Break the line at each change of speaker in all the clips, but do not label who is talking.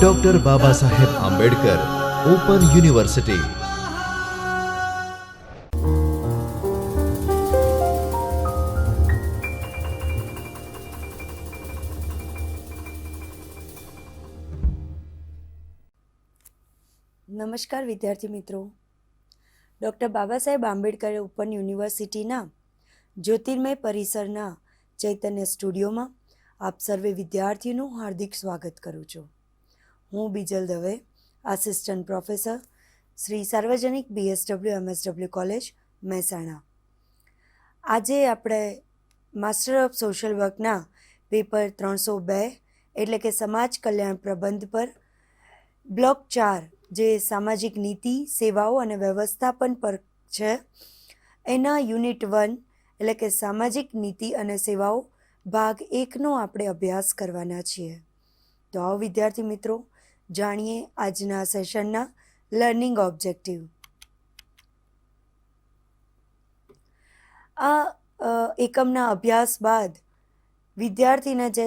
Doctor Baba Saheb Ambedkar open university
નમસ્કાર વિદ્યાર્થી મિત્રો. ડૉક્ટર બાબા સાહેબ આંબેડકરે ઓપન યુનિવર્સિટીના જ્યોતિર્મય પરિસરના ચૈતન્ય સ્ટુડિયોમાં આપ સર્વે વિદ્યાર્થીનું હાર્દિક સ્વાગત કરું છું. હું Bijal Dave assistant professor Shri Sarvajanik BSW MSW college Mehsana. આજે આપણે માસ્ટર ઓફ સોશિયલ વર્કના પેપર ત્રણસો બે, એટલે કે સમાજ કલ્યાણ પ્રબંધ પર બ્લોક ચાર, જે સામાજિક નીતિ, સેવાઓ અને વ્યવસ્થાપન પર છે. એના યુનિટ વન એટલે કે સામાજિક નીતિ અને સેવાઓ ભાગ એકનો આપણે અભ્યાસ કરવાના છીએ. તો આવો વિદ્યાર્થી મિત્રો, જાણીએ આજના સેશનના લર્નિંગ ઓબ્જેક્ટિવ. આ એકમના અભ્યાસ બાદ વિદ્યાર્થીને જે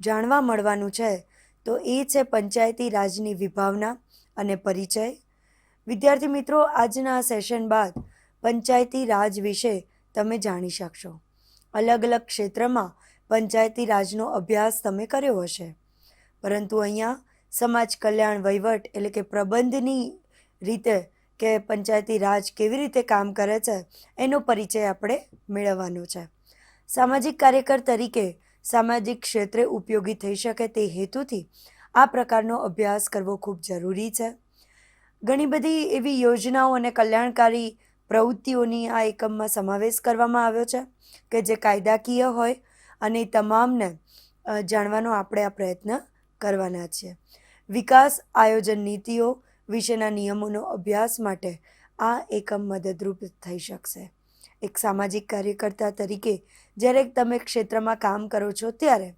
જાણવા મળવાનું છે, તો એ છે પંચાયતી રાજની વિભાવના અને પરિચય. વિદ્યાર્થી મિત્રો, આજના સેશન બાદ પંચાયતી રાજ વિશે તમે જાણી શકશો. અલગ અલગ ક્ષેત્રમાં પંચાયતી રાજનો અભ્યાસ તમે કર્યો હશે. પરંતુ અહીંયા સમાજ કલ્યાણ વહીવટ એટલે કે પ્રબંધની રીતે કે પંચાયતી રાજ કેવી રીતે કામ કરે છે, એનો પરિચય આપણે મેળવવાનો છે. સામાજિક કાર્યકર તરીકે સામાજિક ક્ષેત્રે ઉપયોગી થઈ શકે તે હેતુથી આ પ્રકારનો અભ્યાસ કરવો ખૂબ જરૂરી છે. ઘણી બધી એવી યોજનાઓ અને કલ્યાણકારી પ્રવૃત્તિઓની આ એકમમાં સમાવેશ કરવામાં આવ્યો છે કે જે કાયદાકીય હોય અને તમામને જાણવાનો આપણે આ પ્રયત્ન કરવાના છીએ. વિકાસ આયોજન નીતિઓ વિશેના નિયમોનો અભ્યાસ માટે આ એકમ મદદરૂપ થઈ શકશે. એક સામાજિક કાર્યકર્તા તરીકે જ્યારે તમે ક્ષેત્રમાં કામ કરો છો ત્યારે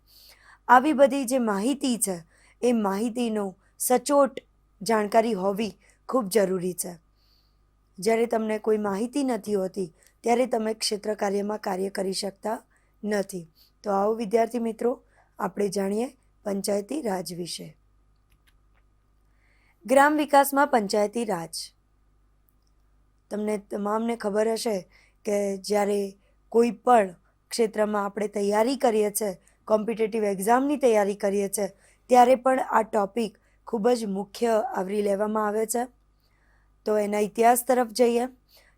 આવી બધી જે માહિતી છે, એ માહિતીનો સચોટ જાણકારી હોવી ખૂબ જરૂરી છે. જ્યારે તમને કોઈ માહિતી નથી હોતી, ત્યારે તમે ક્ષેત્ર કાર્યમાં કાર્ય કરી શકતા નથી. તો આવો વિદ્યાર્થી મિત્રો, આપણે જાણીએ પંચાયતી રાજ વિશે. ગ્રામ વિકાસમાં પંચાયતી રાજ. તમને તમામને ખબર હશે કે જ્યારે કોઈ પણ ક્ષેત્રમાં આપણે તૈયારી કરીએ છીએ કોમ્પિટેટિવ એક્ઝામની તૈયારી કરીએ છીએ ત્યારે પણ આ ટોપિક ખૂબ જ મુખ્ય આવરી લેવામાં આવે છે. તો એના ઇતિહાસ તરફ જઈએ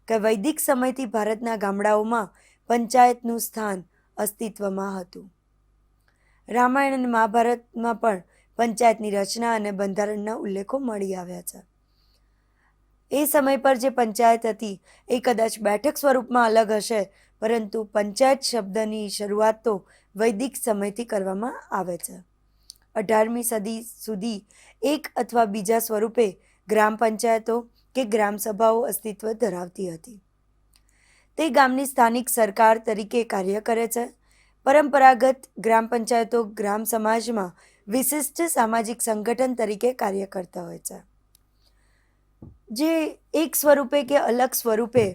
કે વૈદિક સમયથી ભારતના ગામડાઓમાં પંચાયતનું સ્થાન અસ્તિત્વમાં હતું. રામાયણ અને મહાભારતમાં પણ પંચાયતની રચના અને બંધારણના ઉલ્લેખો મળી આવ્યા છે. એ સમય પર જે પંચાયત હતી એ કદાચ બેઠક સ્વરૂપમાં અલગ હશે, પરંતુ પંચાયત શબ્દની શરૂઆત તો વૈદિક સમયથી કરવામાં આવે છે. અઢારમી સદી સુધી એક અથવા બીજા સ્વરૂપે ગ્રામ પંચાયતો કે ગ્રામસભાઓ અસ્તિત્વ ધરાવતી હતી. તે ગામની સ્થાનિક સરકાર તરીકે કાર્ય કરે છે. પરંપરાગત ગ્રામ પંચાયતો ગ્રામ સમાજમાં વિશિષ્ટ સામાજિક સંગઠન તરીકે કાર્ય કરતા હોય છે. જે એક સ્વરૂપે કે અલગ સ્વરૂપે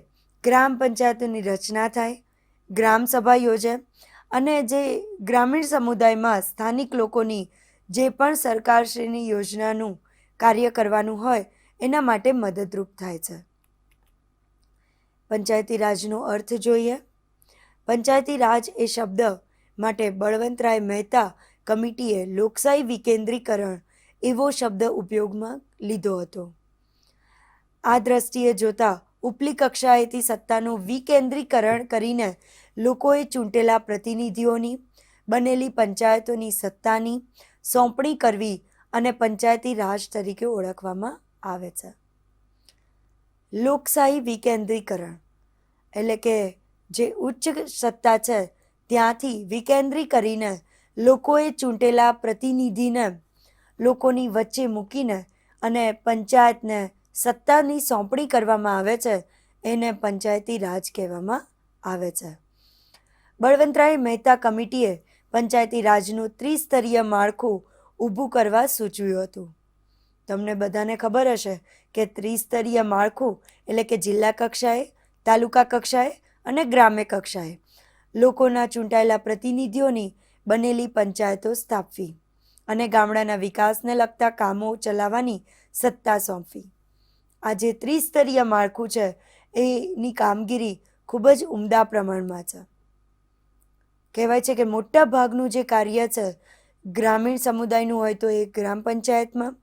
ગ્રામ પંચાયતોની રચના થાય, ગ્રામ સભા યોજે અને જે ગ્રામીણ સમુદાયમાં સ્થાનિક લોકોની જે પણ સરકારશ્રીની યોજનાનું કાર્ય કરવાનું હોય એના માટે મદદરૂપ થાય છે. પંચાયતી રાજનો અર્થ જોઈએ. પંચાયતી રાજ એ શબ્દ માટે બળવંતરાય મહેતા કમિટીએ લોકશાહી વિકેન્દ્રીકરણ એવો શબ્દ ઉપયોગમાં લીધો હતો. આ દ્રષ્ટિએ જોતા ઉપલી કક્ષાએથી સત્તાનું વિકેન્દ્રીકરણ કરીને લોકોએ ચૂંટેલા પ્રતિનિધિઓની, બનેલી પંચાયતોની સત્તાની સોંપણી કરવી અને પંચાયતી રાજ તરીકે ઓળખવામાં આવે છે. લોકશાહી વિકેન્દ્રીકરણ એટલે કે જે ઉચ્ચ સત્તા છે, ત્યાંથી વિકેન્દ્રી કરીને લોકોએ ચૂંટેલા પ્રતિનિધિને લોકોની વચ્ચે મૂકીને અને પંચાયતને સત્તાની સોંપણી કરવામાં આવે છે, એને પંચાયતી રાજ કહેવામાં આવે છે. બળવંતરાય મહેતા કમિટીએ પંચાયતી રાજનું ત્રિસ્તરીય માળખું ઊભું કરવા સૂચવ્યું હતું. તમને બધાને ખબર હશે કે ત્રિસ્તરીય માળખું એટલે કે જિલ્લા કક્ષાએ, તાલુકા કક્ષાએ અને ગ્રામ્ય કક્ષાએ લોકોના ચૂંટાયેલા પ્રતિનિધિઓની બનેલી પંચાયતો સ્થાપવી અને ગામડાના વિકાસને લગતા કામો ચલાવવાની સત્તા સોંપવી. આ જે ત્રિસ્તરીય માળખું છે, એની કામગીરી ખૂબ જ ઉમદા પ્રમાણમાં છે. કહેવાય છે કે મોટા ભાગનું જે કાર્ય છે, ગ્રામીણ સમુદાયનું હોય તો એ ગ્રામ પંચાયતમાં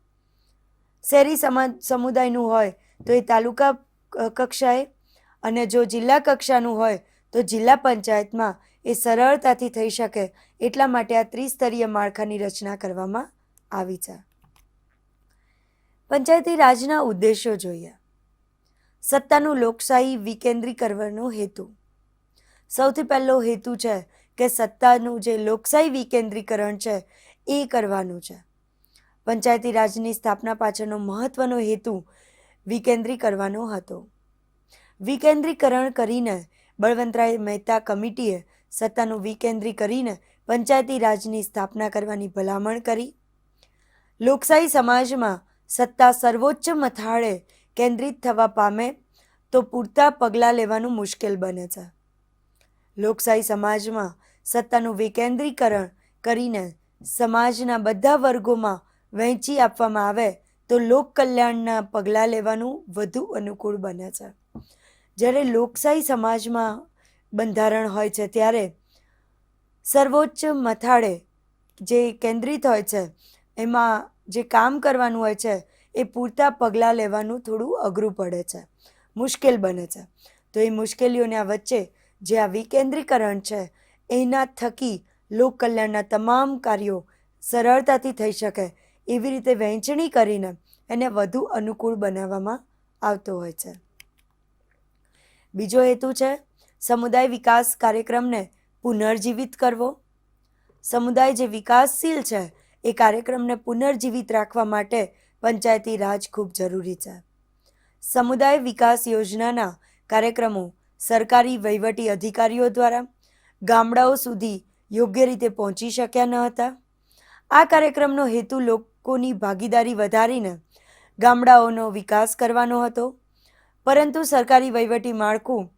શહેરી સમાજ સમુદાયનું હોય તો એ તાલુકા કક્ષાએ અને જો જિલ્લા કક્ષાનું હોય તો જિલ્લા પંચાયતમાં એ સરળતાથી થઈ શકે એટલા માટે આ ત્રિસ્તરીય માળખાની રચના કરવામાં આવી છે. પંચાયતી રાજના ઉદ્દેશો જોઈએ. સત્તાનું લોકશાહી વિકેન્દ્રીકરણનો હેતુ. સૌથી પહેલો હેતુ છે કે સત્તાનું જે લોકશાહી વિકેન્દ્રીકરણ છે એ કરવાનું છે. પંચાયતી રાજની સ્થાપના પાછળનો મહત્વનો હેતુ વિકેન્દ્રી કરવાનો હતો. વિકેન્દ્રીકરણ કરીને બળવંતરાય મહેતા કમિટીએ સત્તાનું વિકેન્દ્રી કરીને પંચાયતી રાજની સ્થાપના કરવાની ભલામણ કરી. લોકશાહી સમાજમાં સત્તા સર્વોચ્ચ મથાળે કેન્દ્રિત થવા પામે તો પૂરતા પગલાં લેવાનું મુશ્કેલ બને છે. લોકશાહી સમાજમાં સત્તાનું વિકેન્દ્રીકરણ કરીને સમાજના બધા વર્ગોમાં વહેંચી આપવામાં આવે તો લોક કલ્યાણના પગલાં લેવાનું વધુ અનુકૂળ બને છે. જ્યારે લોકશાહી સમાજમાં બંધારણ હોય છે, ત્યારે સર્વોચ્ચ મથાળે જે કેન્દ્રિત હોય છે, એમાં જે કામ કરવાનું હોય છે, એ પૂરતા પગલાં લેવાનું થોડું અઘરું પડે છે, મુશ્કેલ બને છે. તો એ મુશ્કેલીઓના વચ્ચે જે આ વિકેન્દ્રીકરણ છે, એના થકી લોક કલ્યાણના તમામ કાર્યો સરળતાથી થઈ શકે એવી રીતે વહેંચણી કરીને એને વધુ અનુકૂળ બનાવવામાં આવતો હોય છે. બીજો હેતુ છે, સમુદાય વિકાસ કાર્યક્રમને પુનર્જીવિત કરવો. સમુદાય જે વિકાસશીલ છે, એ કાર્યક્રમને પુનર્જીવિત રાખવા માટે પંચાયતી રાજ ખૂબ જરૂરી છે. સમુદાય વિકાસ યોજનાના કાર્યક્રમો સરકારી વહીવટી અધિકારીઓ દ્વારા ગામડાઓ સુધી યોગ્ય રીતે પહોંચી શક્યા ન હતા. આ કાર્યક્રમનો હેતુ લોકોની ભાગીદારી વધારીને ગામડાઓનો વિકાસ કરવાનો હતો. પરંતુ સરકારી વહીવટી માળખું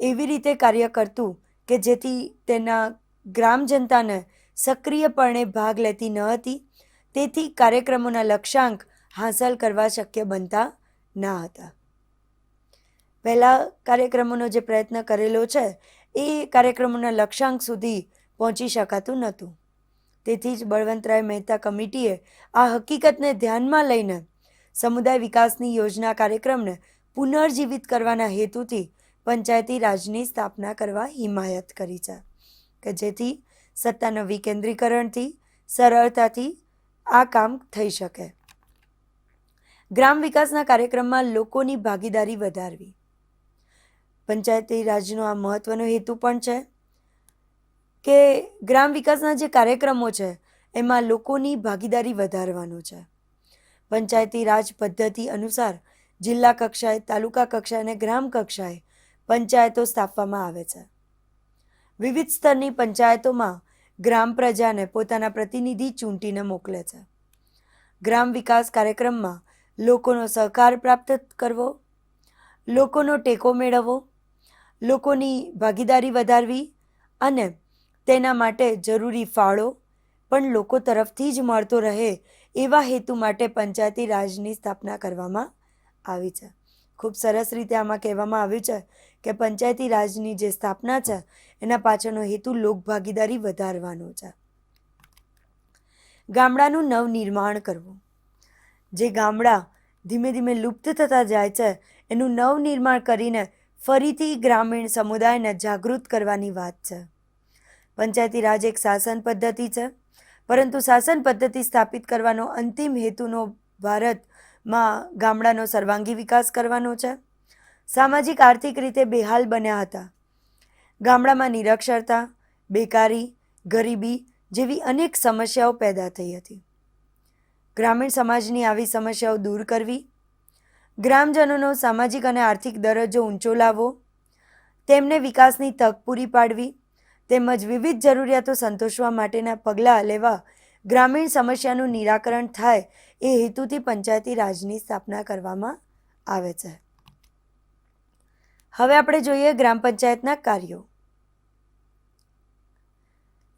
એવી રીતે કાર્ય કરતું કે જેથી તેના ગ્રામ જનતાને સક્રિયપણે ભાગ લેતી ન હતી. તેથી કાર્યક્રમોના લક્ષ્યાંક હાંસલ કરવા શક્ય બનતા ના હતા. પહેલાં કાર્યક્રમોનો જે પ્રયત્ન કરેલો છે, એ કાર્યક્રમોના લક્ષ્યાંક સુધી પહોંચી શકાતું નહોતું. તેથી જ બળવંતરાય મહેતા કમિટીએ આ હકીકતને ધ્યાનમાં લઈને સમુદાય વિકાસની યોજના કાર્યક્રમને પુનર્જીવિત કરવાના હેતુથી પંચાયતી રાજની સ્થાપના કરવા હિમાયત કરી છે, કે જેથી સત્તાના વિકેન્દ્રીકરણથી, સરળતાથી આ કામ થઈ શકે. ગ્રામ વિકાસના કાર્યક્રમમાં લોકોની ભાગીદારી વધારવી. પંચાયતી રાજનો આ મહત્વનો હેતુ પણ છે. કે ગ્રામ વિકાસના જે કાર્યક્રમો છે, એમાં લોકોની ભાગીદારી વધારવાનું છે. પંચાયતી રાજ પદ્ધતિ અનુસાર જિલ્લા કક્ષાએ, તાલુકા કક્ષાએ અને ગ્રામ કક્ષાએ પંચાયતો સ્થાપવામાં આવે છે. વિવિધ સ્તરની પંચાયતોમાં ગ્રામ પ્રજાને પોતાના પ્રતિનિધિ ચૂંટીને મોકલે છે. ગ્રામ વિકાસ કાર્યક્રમમાં લોકોનો સહકાર પ્રાપ્ત કરવો, લોકોનો ટેકો મેળવવો, લોકોની ભાગીદારી વધારવી અને તેના માટે જરૂરી ફાળો પણ લોકો તરફથી જ મળતો રહે એવા હેતુ માટે પંચાયતી રાજની સ્થાપના કરવામાં આવી છે. ખૂબ સરસ રીતે આમાં કહેવામાં આવ્યું છે કે પંચાયતી રાજની જે સ્થાપના છે, એના પાછળનો હેતુ લોકભાગીદારી વધારવાનો છે. ગામડાનું નવનિર્માણ કરવું. જે ગામડા ધીમે ધીમે લુપ્ત થતા જાય છે, એનું નવનિર્માણ કરીને ફરીથી ગ્રામીણ સમુદાયને જાગૃત કરવાની વાત છે. પંચાયતી રાજ એક શાસન પદ્ધતિ છે. પરંતુ શાસન પદ્ધતિ સ્થાપિત કરવાનો અંતિમ હેતુનો ભારતમાં ગામડાનો સર્વાંગી વિકાસ કરવાનો છે. સામાજિક આર્થિક રીતે બેહાલ બન્યા હતા. ગામડામાં નિરક્ષરતા, બેકારી, ગરીબી જેવી અનેક સમસ્યાઓ પેદા થઈ હતી. ગ્રામીણ સમાજની આવી સમસ્યાઓ દૂર કરવી, ગ્રામજનોનો સામાજિક અને આર્થિક દરજ્જો ઊંચો લાવવો, તેમને વિકાસની તક પૂરી પાડવી તેમજ વિવિધ જરૂરિયાતો સંતોષવા માટેના પગલાં લેવા ગ્રામીણ સમસ્યાનું નિરાકરણ થાય એ હેતુથી પંચાયતી રાજની સ્થાપના કરવામાં આવે છે. હવે આપણે જોઈએ ગ્રામ પંચાયતના કાર્યો.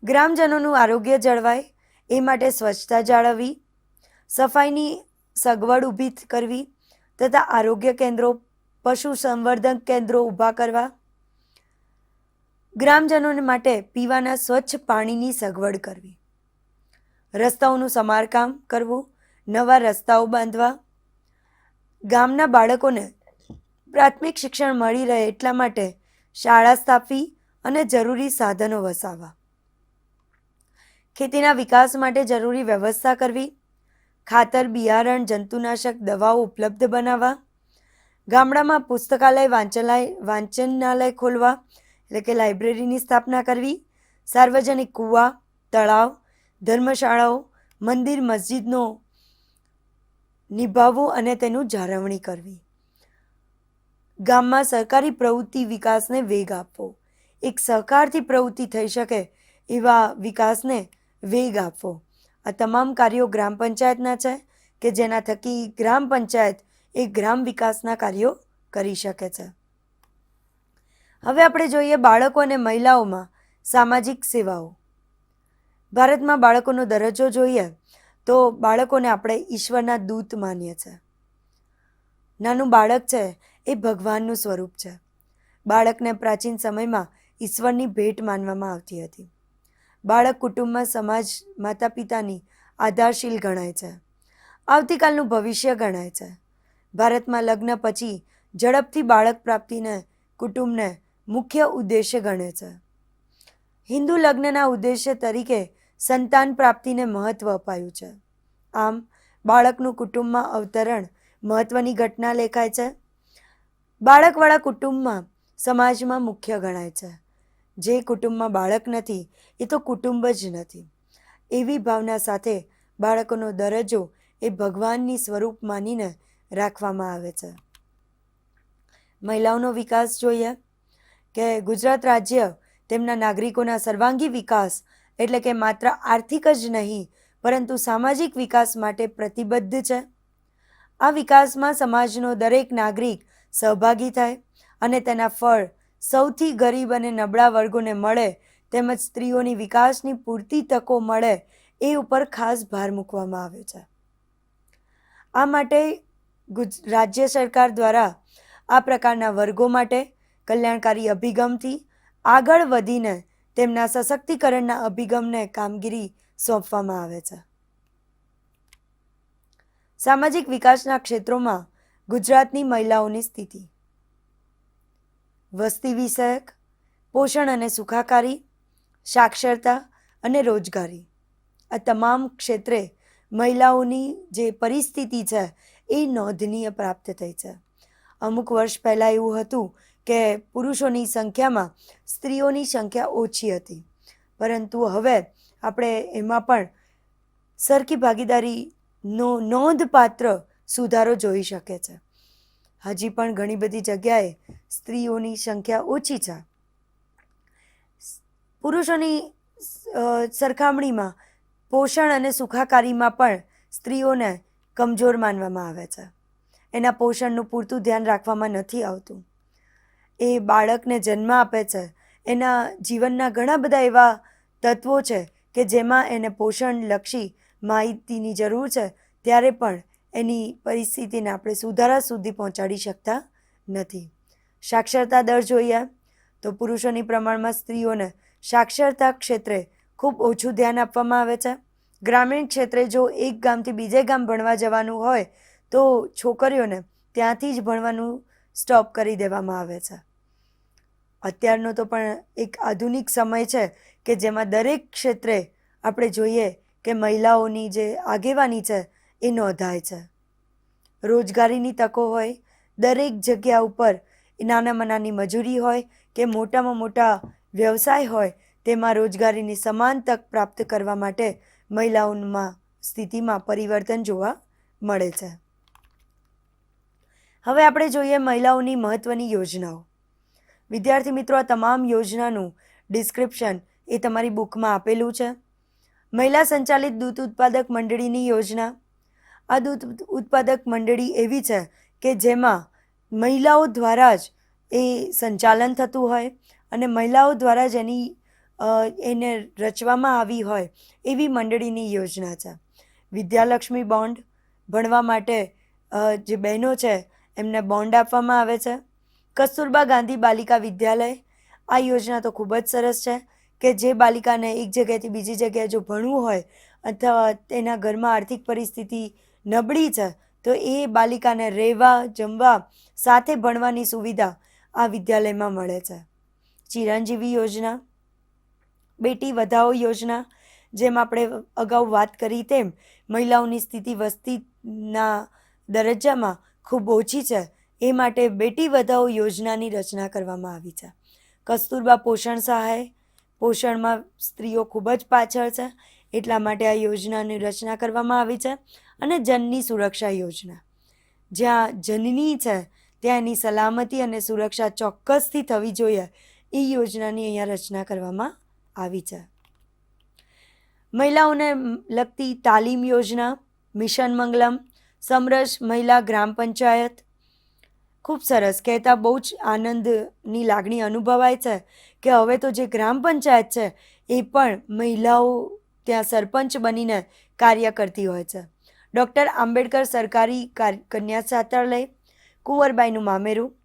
ગ્રામજનોનું આરોગ્ય જળવાય, એ માટે સ્વચ્છતા જાળવવી, સફાઈની સગવડ ઊભી કરવી, તથા આરોગ્ય કેન્દ્રો પશુ સંવર્ધન કેન્દ્રો ઊભા કરવા ગ્રામજનોને માટે પીવાના સ્વચ્છ પાણીની સગવડ કરવી. રસ્તાઓનું સમારકામ કરવું, નવા રસ્તાઓ બાંધવા. ગામના બાળકોને પ્રાથમિક શિક્ષણ મળી રહે એટલા માટે શાળા સ્થાપવી અને જરૂરી સાધનો વસાવવા. ખેતીના વિકાસ માટે જરૂરી વ્યવસ્થા કરવી. ખાતર, બિયારણ, જંતુનાશક, દવાઓ ઉપલબ્ધ બનાવવા. ગામડામાં પુસ્તકાલય, વાંચનાલય વાંચનાલય ખોલવા. એટલે કે લાઇબ્રેરીની સ્થાપના કરવી, સાર્વજનિક કૂવા, તળાવ, ધર્મશાળાઓ, મંદિર, મસ્જિદનો નિભાવવું અને તેનું જાળવણી કરવી. ગામમાં સરકારી પ્રવૃત્તિ વિકાસને વેગ આપવો. એક સહકારથી પ્રવૃત્તિ થઈ શકે એવા વિકાસને વેગ આપવો. આ તમામ કાર્યો ગ્રામ પંચાયતના છે કે જેના થકી ગ્રામ પંચાયત એ ગ્રામ વિકાસના કાર્યો કરી શકે છે. હવે આપણે જોઈએ બાળકો અને મહિલાઓમાં સામાજિક સેવાઓ. ભારતમાં બાળકોનો દરજ્જો જોઈએ તો બાળકોને આપણે ઈશ્વરના દૂત માનીએ છીએ નાનું બાળક છે એ ભગવાનનું સ્વરૂપ છે. બાળકને પ્રાચીન સમયમાં ઈશ્વરની ભેટ માનવામાં આવતી હતી. બાળક કુટુંબમાં સમાજ માતા પિતાની આધારશીલ ગણાય છે. આવતીકાલનું ભવિષ્ય ગણાય છે. ભારતમાં લગ્ન પછી ઝડપથી બાળક પ્રાપ્તિને, કુટુંબને મુખ્ય ઉદ્દેશ્ય ગણે છે. હિન્દુ લગ્નના ઉદ્દેશ્ય તરીકે સંતાન પ્રાપ્તિને મહત્વ અપાયું છે. આમ, બાળકનું કુટુંબમાં અવતરણ મહત્વની ઘટના લેખાય છે. બાળકવાળા કુટુંબમાં સમાજમાં મુખ્ય ગણાય છે. જે કુટુંબમાં બાળક નથી, એ તો કુટુંબ જ નથી. એવી ભાવના સાથે બાળકોનો દરજ્જો એ ભગવાનની સ્વરૂપ માનીને રાખવામાં આવે છે. મહિલાઓનો વિકાસ જોઈએ. કે ગુજરાત રાજ્ય તેમના નાગરિકોના સર્વાંગી વિકાસ એટલે કે માત્ર આર્થિક જ નહીં, પરંતુ સામાજિક વિકાસ માટે પ્રતિબદ્ધ છે. આ વિકાસમાં સમાજનો દરેક નાગરિક સહભાગી થાય અને તેના ફળ સૌથી ગરીબ અને નબળા વર્ગોને મળે, તેમજ સ્ત્રીઓની વિકાસની પૂરતી તકો મળે એ ઉપર ખાસ ભાર મૂકવામાં આવ્યો છે. આ માટે ગુજ, રાજ્ય સરકાર દ્વારા આ પ્રકારના વર્ગો માટે કલ્યાણકારી અભિગમથી આગળ વધીને તેમના સશક્તિકરણના અભિગમને કામગીરી સોંપવામાં આવે છે. સામાજિક વિકાસના ક્ષેત્રોમાં ગુજરાતની મહિલાઓની સ્થિતિ. વસ્તી વિષયક, પોષણ અને સુખાકારી, સાક્ષરતા અને રોજગારી. આ તમામ ક્ષેત્રે મહિલાઓની જે પરિસ્થિતિ છે એ નોંધનીય પ્રાપ્ત થઈ છે. અમુક વર્ષ પહેલાં એવું હતું કે પુરુષોની સંખ્યામાં સ્ત્રીઓની સંખ્યા ઓછી હતી. પરંતુ હવે આપણે એમાં પણ સરખી ભાગીદારીનો નોંધપાત્ર સુધારો જોઈ શકે છે. હજી પણ ઘણી બધી જગ્યાએ સ્ત્રીઓની સંખ્યા ઓછી છે. પુરુષોની સરખામણીમાં પોષણ અને સુખાકારીમાં પણ સ્ત્રીઓને કમજોર માનવામાં આવે છે. એના પોષણનું પૂરતું ધ્યાન રાખવામાં નથી આવતું. એ બાળકને જન્મ આપે છે. એના જીવનના ઘણા બધા એવા તત્વો છે કે જેમાં એને પોષણલક્ષી માહિતીની જરૂર છે, ત્યારે પણ એની પરિસ્થિતિને આપણે સુધારા સુધી પહોંચાડી શકતા નથી. સાક્ષરતા દર જોઈએ. તો પુરુષોની પ્રમાણમાં સ્ત્રીઓને સાક્ષરતા ક્ષેત્રે ખૂબ ઓછું ધ્યાન આપવામાં આવે છે. ગ્રામીણ ક્ષેત્રે જો એક ગામથી બીજે ગામ ભણવા જવાનું હોય, તો છોકરીઓને ત્યાંથી જ ભણવાનું સ્ટોપ કરી દેવામાં આવે છે. અત્યારનો તો પણ એક આધુનિક સમય છે કે જેમાં દરેક ક્ષેત્રે આપણે જોઈએ કે મહિલાઓની જે આગેવાની છે એ નોંધાય છે. રોજગારીની તકો હોય, દરેક જગ્યા ઉપર નાનામાં નાની મજૂરી હોય કે મોટામાં મોટા વ્યવસાય હોય, તેમાં રોજગારીની સમાન તક પ્રાપ્ત કરવા માટે મહિલાઓમાં સ્થિતિમાં પરિવર્તન જોવા મળે છે. હવે આપણે જોઈએ મહિલાઓની મહત્ત્વની યોજનાઓ. વિદ્યાર્થી મિત્રો, આ તમામ યોજનાનું ડિસ્ક્રિપ્શન એ તમારી બુકમાં આપેલું છે. મહિલા સંચાલિત દૂધ ઉત્પાદક મંડળીની યોજના. આ દૂધ ઉત્પાદક મંડળી એવી છે કે જેમાં મહિલાઓ દ્વારા જ એ સંચાલન થતું હોય અને મહિલાઓ દ્વારા જ એની એને રચવામાં આવી હોય એવી મંડળીની યોજના છે. વિદ્યાલક્ષ્મી બોન્ડ ભણવા માટે જે બહેનો છે એમને બોન્ડ આપવામાં આવે છે. કસ્તુરબા ગાંધી બાલિકા વિદ્યાલય. આ યોજના તો ખૂબ જ સરસ છે કે જે બાલિકાને એક જગ્યાએથી બીજી જગ્યાએ જો ભણવું હોય અથવા તેના ઘરમાં આર્થિક પરિસ્થિતિ નબળી છે, તો એ બાલિકાને રહેવા, જમવા સાથે ભણવાની સુવિધા આ વિદ્યાલયમાં મળે છે. ચિરંજીવી યોજના, બેટી વધાવો યોજના, જેમ આપણે અગાઉ વાત કરી તેમ, મહિલાઓની સ્થિતિ વસ્તીના દરજ્જામાં ખૂબ ઓછી છે એ માટે બેટી વધાવો યોજનાની રચના કરવામાં આવી છે. કસ્તુરબા પોષણ સહાય, પોષણમાં સ્ત્રીઓ ખૂબ જ પાછળ છે, એટલા માટે આ યોજનાની રચના કરવામાં આવી છે અને જનની સુરક્ષા યોજના. જ્યાં જનની છે, ત્યાં એની સલામતી અને સુરક્ષા ચોક્કસથી થવી જોઈએ, એ યોજનાની અહીંયા રચના કરવામાં આવી છે. મહિલાઓને લગતી તાલીમ યોજના, મિશન મંગલમ, સમરસ મહિલા ગ્રામ પંચાયત ખૂબ સરસ. કહેતા બહુ જ આનંદની લાગણી અનુભવાય છે કે હવે તો જે ગ્રામ પંચાયત છે, એ પણ મહિલાઓ ત્યાં સરપંચ બનીને કાર્ય કરતી હોય છે. ડૉક્ટર આંબેડકર સરકારી કાર- કન્યા છાત્રાલય, કુંવરબાઈનું મામેરું.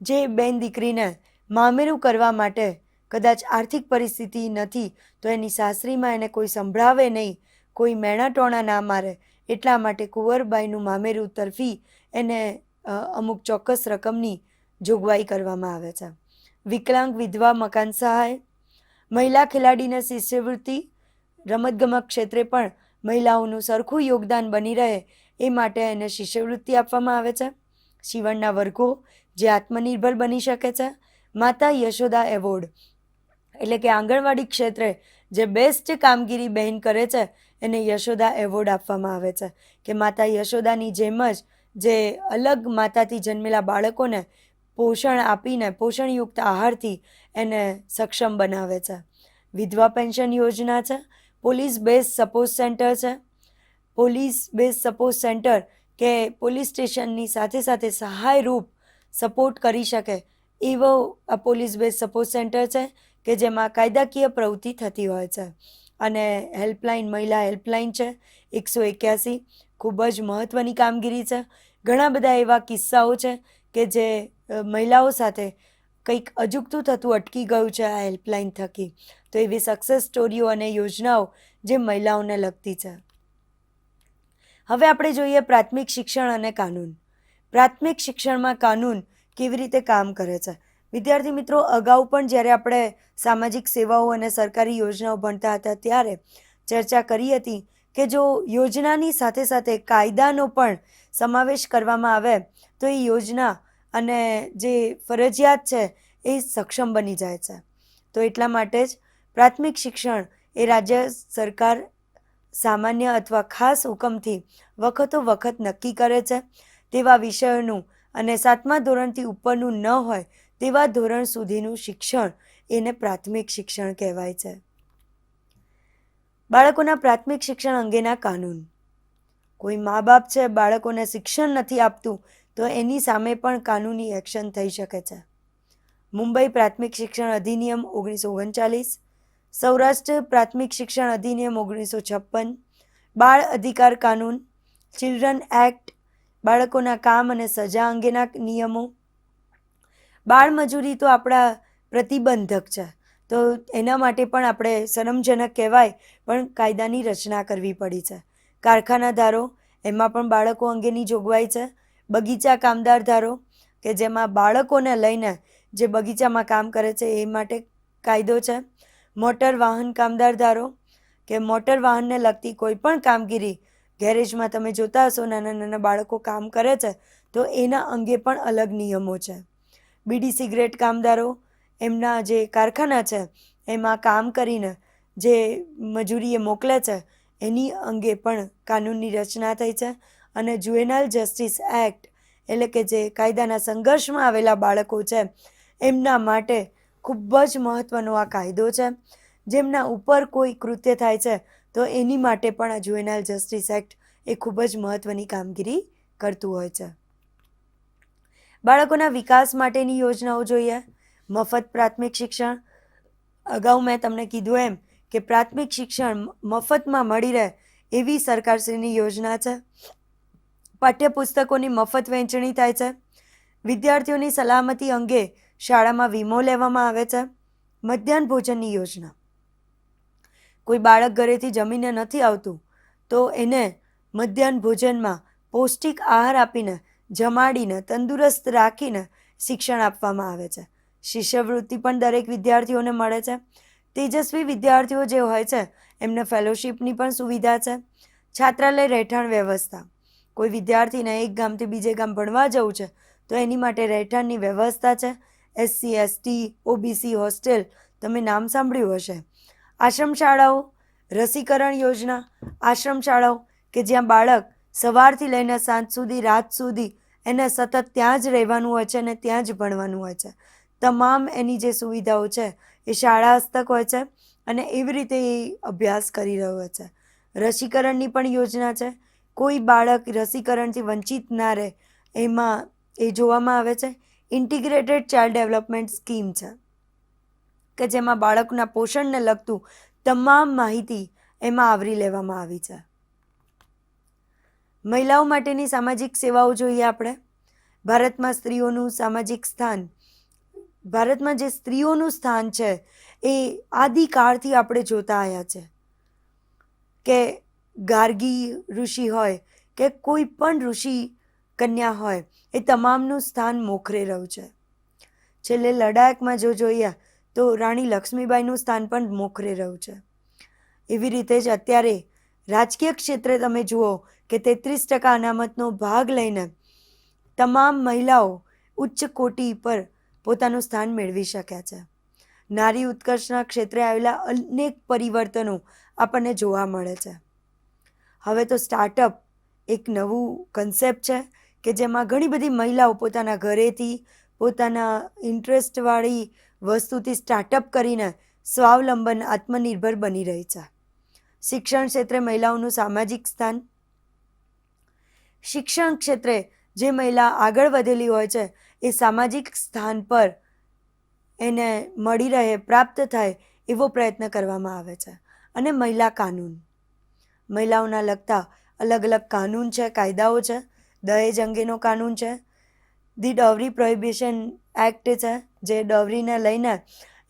જે બેન દીકરીને મામેરું કરવા માટે કદાચ આર્થિક પરિસ્થિતિ નથી, તો એની સાસરીમાં એને કોઈ સંભળાવે નહીં, કોઈ મેણા ટોણા ના મારે, એટલા માટે કુંવરબાઈનું મામેરું તરફી એને અમુક ચોક્કસ રકમની જોગવાઈ કરવામાં આવે છે. વિકલાંગ વિધવા મકાન સહાય, મહિલા ખેલાડીને શિષ્યવૃત્તિ, રમતગમત ક્ષેત્રે પણ મહિલાઓનું સરખું યોગદાન બની રહે એ માટે એને શિષ્યવૃત્તિ આપવામાં આવે છે. શિવણના વર્ગો જે આત્મનિર્ભર બની શકે છે. માતા યશોદા એવોર્ડ, એટલે કે આંગણવાડી ક્ષેત્રે જે બેસ્ટ કામગીરી બહેન કરે છે, એને યશોદા એવોર્ડ આપવામાં આવે છે. કે માતા યશોદાની જેમ જ જે અલગ માતાથી જન્મેલા બાળકોને પોષણ આપીને પોષણયુક્ત આહારથી એને સક્ષમ બનાવે છે. વિધવા પેન્શન યોજના છે, પોલીસ બેઝ સપોર્ટ સેન્ટર છે. પોલીસ બેઝ સપોર્ટ સેન્ટર કે પોલીસ સ્ટેશનની સાથે સાથે સહાયરૂપ સપોર્ટ કરી શકે એવો આ પોલીસ બેઝ સપોર્ટ સેન્ટર છે કે જેમાં કાયદાકીય પ્રવૃત્તિ થતી હોય છે. અને હેલ્પલાઇન, મહિલા હેલ્પલાઇન છે, એકસો એક્યાસી. ખૂબ જ મહત્ત્વની કામગીરી છે. ઘણા બધા એવા કિસ્સાઓ છે કે જે મહિલાઓ સાથે કંઈક અજુગતું થતું અટકી ગયું છે આ હેલ્પલાઇન થકી. તો એવી સક્સેસ સ્ટોરીઓ અને યોજનાઓ જે મહિલાઓને લગતી છે. હવે આપણે જોઈએ પ્રાથમિક શિક્ષણ અને કાનૂન. પ્રાથમિક શિક્ષણમાં કાનૂન કેવી રીતે કામ કરે છે? વિદ્યાર્થી મિત્રો, અગાઉ પણ જ્યારે આપણે સામાજિક સેવાઓ અને સરકારી યોજનાઓ ભણતા હતા ત્યારે ચર્ચા કરી હતી કે જો યોજનાની સાથે સાથે કાયદાનો પણ સમાવેશ કરવામાં આવે, તો એ યોજના અને જે ફરજિયાત છે એ સક્ષમ બની જાય છે. તો એટલા માટે જ પ્રાથમિક શિક્ષણ એ રાજ્ય સરકાર સામાન્ય અથવા ખાસ હુકમથી વખતો વખત નક્કી કરે છે. તેવા વિષયોનું અને સાતમા ધોરણથી ઉપરનું ન હોય તેવા ધોરણ સુધીનું શિક્ષણ એને પ્રાથમિક શિક્ષણ કહેવાય છે. બાળકોના પ્રાથમિક શિક્ષણ અંગેના કાનૂન. કોઈ મા બાપ છે, બાળકોને શિક્ષણ નથી આપતું, તો એની સામે પણ કાનૂની એક્શન થઈ શકે છે. મુંબઈ પ્રાથમિક શિક્ષણ અધિનિયમ ઓગણીસો ઓગણચાલીસ સૌરાષ્ટ્ર પ્રાથમિક શિક્ષણ અધિનિયમ ઓગણીસો છપ્પન બાળ અધિકાર કાનૂન, ચિલ્ડ્રન એક્ટ, બાળકોના કામ અને સજા અંગેના નિયમો. બાળ મજૂરી તો આપણા પ્રતિબંધક છે. તો એના માટે પણ આપણે શરમજનક કહેવાય, પણ કાયદાની રચના કરવી પડી છે. કારખાના ધારો એમાં પણ બાળકો અંગેની જોગવાઈ છે. બગીચા કામદાર ધારો કે જેમાં બાળકોને લઈને જે બગીચામાં કામ કરે છે, એ માટે કાયદો છે. મોટર વાહન કામદાર ધારો કે મોટર વાહનને લગતી કોઈ પણ કામગીરી, ગેરેજમાં તમે જોતા હશો, નાના નાના બાળકો કામ કરે છે, તો એના અંગે પણ અલગ નિયમો છે. બીડી સિગરેટ કામદારો એમના જે કારખાના છે, એમાં કામ કરીને જે મજૂરીએ મોકલે છે, એની અંગે પણ કાનૂનની રચના થઈ છે અને જુએનાઇલ જસ્ટિસ એક્ટ એટલે કે જે કાયદાના સંઘર્ષમાં આવેલા બાળકો છે, એમના માટે ખૂબ જ મહત્ત્વનો આ કાયદો છે. જેમના ઉપર કોઈ કૃત્ય થાય છે, તો એની માટે પણ આ જુએનાઇલ જસ્ટિસ એક્ટ એ ખૂબ જ મહત્ત્વની કામગીરી કરતું હોય છે. બાળકોના વિકાસ માટેની યોજનાઓ જોઈએ. મફત પ્રાથમિક શિક્ષણ? અગાઉ મેં તમને કીધું એમ કે પ્રાથમિક શિક્ષણ મફતમાં મળી રહે એવી સરકારશ્રીની યોજના છે. પાઠ્યપુસ્તકોની મફત વહેંચણી થાય છે. વિદ્યાર્થીઓની સલામતી અંગે શાળામાં વીમો લેવામાં આવે છે. મધ્યાહન ભોજનની યોજના. કોઈ બાળક ઘરેથી જમીને નથી આવતું, તો એને મધ્યાહન ભોજનમાં પૌષ્ટિક આહાર આપીને જમાડીને, તંદુરસ્ત રાખીને શિક્ષણ આપવામાં આવે છે. શિષ્યવૃત્તિ પણ દરેક વિદ્યાર્થીઓને મળે છે. તેજસ્વી વિદ્યાર્થીઓ જે હોય છે, એમને ફેલોશિપની પણ સુવિધા છે. છાત્રાલય રહેઠાણ વ્યવસ્થા. કોઈ વિદ્યાર્થીને એક ગામથી બીજે ગામ ભણવા જવું છે, તો એની માટે રહેઠાણની વ્યવસ્થા છે. એસસી, એસટી, ઓબીસી, હોસ્ટેલ, તમે નામ સાંભળ્યું હશે. આશ્રમ શાળાઓ રસીકરણ યોજના આશ્રમ શાળાઓ કે જ્યાં બાળક સવારથી લઈને સાંજ સુધી, રાત સુધી એને સતત ત્યાં જ રહેવાનું હોય છે અને ત્યાં જ ભણવાનું હોય છે. તમામ એની જે સુવિધાઓ છે એ શાળા હસ્તક હોય છે અને એવી રીતે એ અભ્યાસ કરી રહ્યો હોય છે. રસીકરણની પણ યોજના છે. કોઈ બાળક રસીકરણથી વંચિત ના રહે એમાં એ જોવામાં આવે છે. ઇન્ટિગ્રેટેડ ચાઇલ્ડ ડેવલપમેન્ટ સ્કીમ છે કે જેમાં બાળકના પોષણને લગતું તમામ માહિતી એમાં આવરી લેવામાં આવી છે. મહિલાઓ માટેની સામાજિક સેવાઓ જોઈએ આપણે. ભારતમાં સ્ત્રીઓનું સામાજિક સ્થાન ભારતમાં જે સ્ત્રીઓનું સ્થાન છે, એ આદિકાળથી આપણે જોતા આવ્યા છે. કે ગાર્ગી ઋષિ હોય, કે કોઈ પણ ઋષિ કન્યા હોય, એ તમામનું સ્થાન મોખરે રહ્યું છે. છેલ્લે લડાયકમાં જો જોઈએ, તો રાણી લક્ષ્મીબાઈનું સ્થાન પણ મોખરે રહ્યું છે. એવી રીતે જ અત્યારે રાજકીય ક્ષેત્રે તમે જુઓ કે તેત્રીસ ટકા અનામતનો ભાગ લઈને તમામ મહિલાઓ ઉચ્ચ કોટી પર પોતાનું સ્થાન મેળવી શક્યા છે. નારી ઉત્કર્ષના ક્ષેત્રે આવેલા અનેક પરિવર્તનો આપણને જોવા મળે છે. હવે તો સ્ટાર્ટઅપ એક નવું કન્સેપ્ટ છે કે જેમાં ઘણી બધી મહિલાઓ પોતાના ઘરેથી પોતાના ઇન્ટરેસ્ટવાળી વસ્તુથી સ્ટાર્ટઅપ કરીને સ્વાવલંબન, આત્મનિર્ભર બની રહી છે. શિક્ષણ ક્ષેત્રે મહિલાઓનું સામાજિક સ્થાન. શિક્ષણ ક્ષેત્રે જે મહિલા આગળ વધેલી હોય છે એ સામાજિક સ્થાન પર એને મળી રહે, પ્રાપ્ત થાય એવો પ્રયત્ન કરવામાં આવે છે. અને મહિલા કાનૂન. મહિલાઓના લગતા અલગ અલગ કાનૂન છે, કાયદાઓ છે, દહેજ અંગેનો કાનૂન છે, ધી ડવરી પ્રોહિબિશન એક્ટ છે, જે ડવરીને લઈને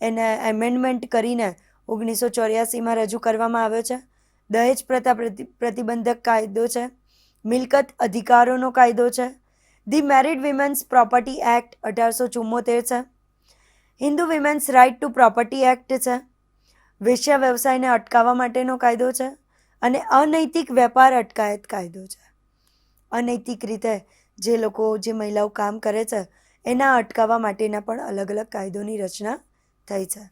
એને એમેન્ડમેન્ટ કરીને ઓગણીસો ચોર્યાસીમાં રજૂ કરવામાં આવ્યો છે. દહેજ પ્રથા પ્રતિ, પ્રતિબંધક કાયદો છે. મિલકત અધિકારોનો કાયદો છે. The married women's property act અઢારસો ચુમ્મોતેર છે. Hindu women's right to property act છે. વેશ્યા વ્યવસાયને અટકાવવા માટેનો કાયદો છે અને અનૈતિક વેપાર અટકાયત કાયદો છે. અનૈતિક રીતે જે લોકો, જે મહિલાઓ કામ કરે છે, એના અટકાવવા માટેના પણ અલગ અલગ કાયદોની રચના થઈ છે.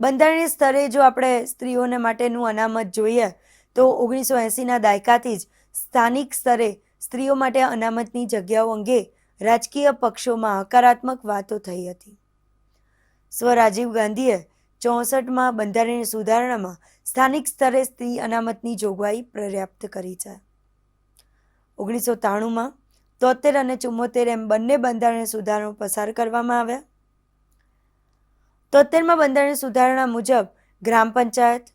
બંધારણીય સ્તરે જો આપણે સ્ત્રીઓને માટેનું અનામત જોઈએ, તો ઓગણીસો એંસીના દાયકાથી જ સ્થાનિક સ્તરે સ્ત્રીઓ માટે અનામતની જગ્યાઓ અંગે રાજકીય પક્ષોમાં હકારાત્મક વાતો થઈ હતી. સ્વ રાજીવ ગાંધીએ ચોસઠમાં બંધારણીય સુધારણામાં સ્થાનિક સ્તરે સ્ત્રી અનામતની જોગવાઈ પર્યાપ્ત કરી છે. ઓગણીસો ત્રાણુંમાં તોતેર અને ચુમ્મોતેર એમ બંને બંધારણીય સુધારણો પસાર કરવામાં આવ્યા. તોતેરમાં બંધારણીય સુધારણા મુજબ ગ્રામ પંચાયત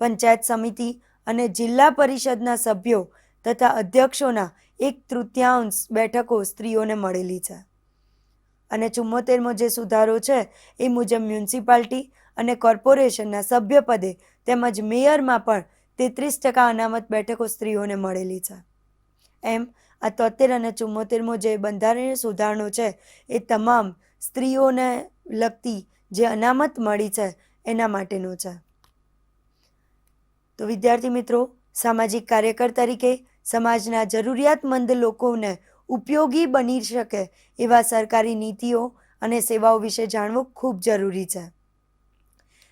પંચાયત સમિતિ અને જિલ્લા પરિષદના સભ્યો તથા અધ્યક્ષોના એક તૃતીયાંશ બેઠકો સ્ત્રીઓને મળેલી છે. અને ચુમ્મોતેરમો જે સુધારો છે, એ મુજબ મ્યુનિસિપાલિટી અને કોર્પોરેશનના સભ્યપદે તેમજ મેયરમાં પણ તેત્રીસ ટકા અનામત બેઠકો સ્ત્રીઓને મળેલી છે. એમ આ તોતેર અને ચુમ્મોતેરમો જે બંધારણીય સુધારણો છે, એ તમામ સ્ત્રીઓને લગતી જે અનામત મળી છે, એના માટેનું છે. તો વિદ્યાર્થી મિત્રો, સામાજિક કાર્યકર તરીકે સમાજના જરૂરિયાતમંદ લોકોને ઉપયોગી બની શકે એવા સરકારી નીતિઓ અને સેવાઓ વિશે જાણવું ખૂબ જરૂરી છે.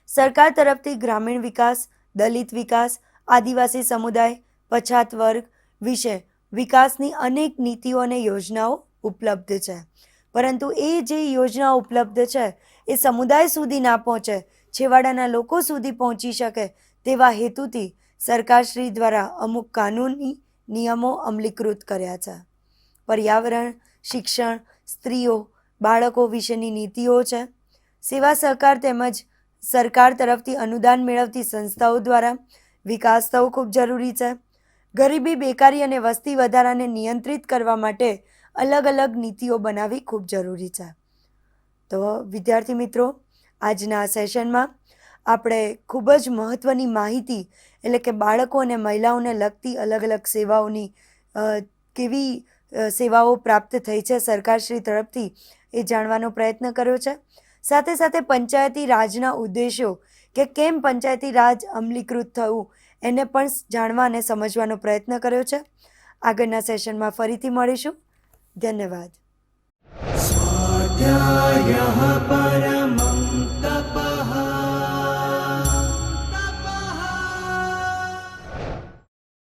સરકાર તરફથી ગ્રામીણ વિકાસ, દલિત વિકાસ, આદિવાસી સમુદાય, પછાત વર્ગ વિશે વિકાસની અનેક નીતિઓ અને યોજનાઓ ઉપલબ્ધ છે. પરંતુ એ જે યોજનાઓ ઉપલબ્ધ છે એ સમુદાય સુધી ના પહોંચે, છેવાડાના લોકો સુધી પહોંચી શકે તેવા હેતુથી સરકારશ્રી દ્વારા અમુક કાનૂની નિયમો અમલીકૃત કર્યા છે. પર્યાવરણ, શિક્ષણ, સ્ત્રીઓ, બાળકો વિશેની નીતિઓ છે. સેવા સહકાર તેમજ સરકાર તરફથી અનુદાન મેળવતી સંસ્થાઓ દ્વારા વિકાસ થવો ખૂબ જરૂરી છે. ગરીબી, બેકારી અને વસ્તી વધારાને નિયંત્રિત કરવા માટે અલગ અલગ નીતિઓ બનાવવી ખૂબ જરૂરી છે. તો વિદ્યાર્થી મિત્રો, આજના સેશનમાં આપણે ખૂબ જ મહત્ત્વની માહિતી, એટલે કે બાળકો અને મહિલાઓને લગતી અલગ અલગ સેવાઓની કેવી સેવાઓ પ્રાપ્ત થઈ છે સરકારશ્રી તરફથી એ જાણવાનો પ્રયત્ન કર્યો છે. સાથે સાથે પંચાયતી રાજના ઉદ્દેશો કે કેમ પંચાયતી રાજ અમલીકૃત થવું, એને પણ જાણવા અને સમજવાનો પ્રયત્ન કર્યો છે. આગળના સેશનમાં ફરીથી મળીશું. ધન્યવાદ.
સ્વાધ્યાય